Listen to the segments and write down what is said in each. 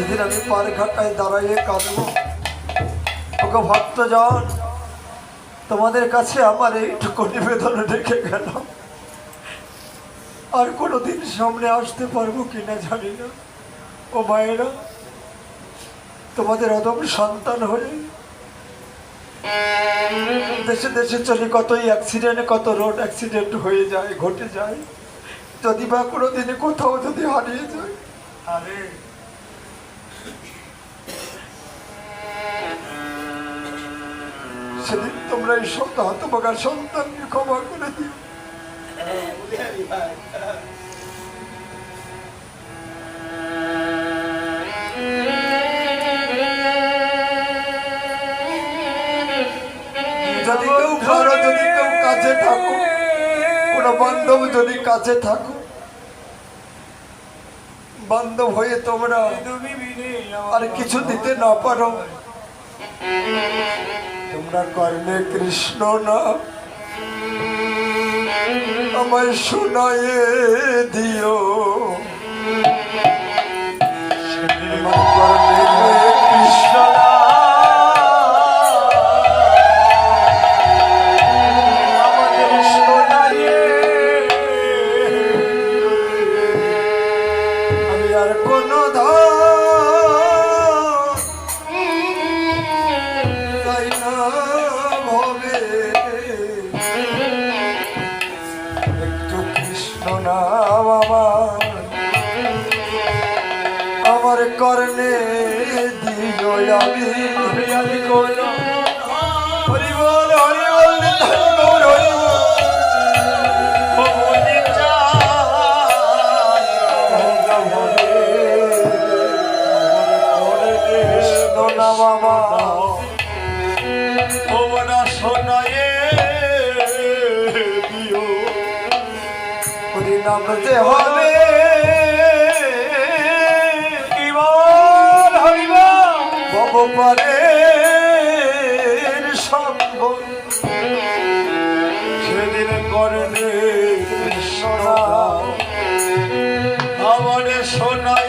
যেদিন আমি পার ঘাটায় দাঁড়াইয়ে কাঁদবো, ওকে ভক্তজন তোমাদের কাছে আমার এইটুকু নিবেদন রেখে গেলাম। আর কোনোদিন সামনে আসতে পারব কিনা জানি না। ও মায়েরা, তোমাদের অদম সন্তান হয়ে দেশে দেশে চলে, কতই অ্যাক্সিডেন্ট কত রোড অ্যাক্সিডেন্ট হয়ে যায়, ঘটে যায়। যদি বা কোনো দিনে কোথাও যদি হারিয়ে যায়, আরে সেদিন তোমরা এই সব হতবাগার সন্তানকে ক্ষমা করে দিও। যদি কেউ পারো যদি কেউ কাছে থাকো, কোনো বান্ধব যদি কাছে থাকো, বান্ধব হয়ে তোমরা আর কিছু দিতে না পারো। তোমরা কর্মে কৃষ্ণ না। আমায় শোনায়ে দিও। আমার আমার কর্ণে দিও আমি। আমি কোন হরি নাম যে হবে ভগবানে সম্ভব সেদিন করবে সোনা। আমার শোনায়ে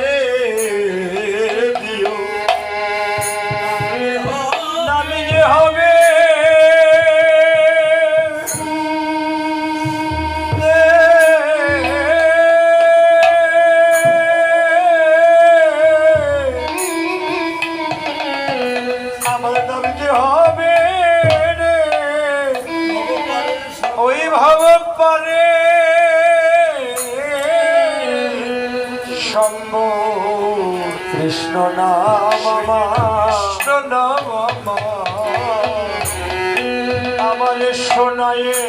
কৃষ্ণ নাম কৃষ্ণ নাম আমার। শোনায়ে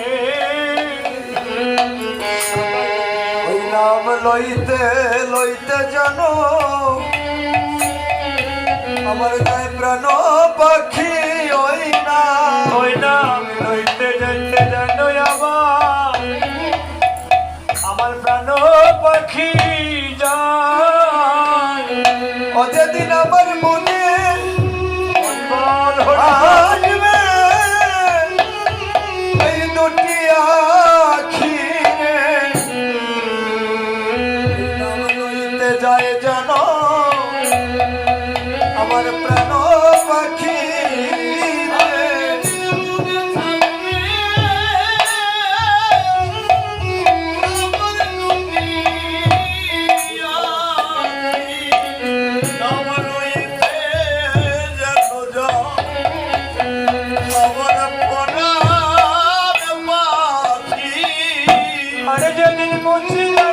ওই নাম লইতে লইতে জানো। আমার গায়ে প্রাণ পাখি ওই না ওই নাম লইতে আমার প্রাণ পাখি যায় ও যেদিন আমার মনে আসবে এই দুটি আখি যায় জানো আমার প্রাণ Arjun Munjal.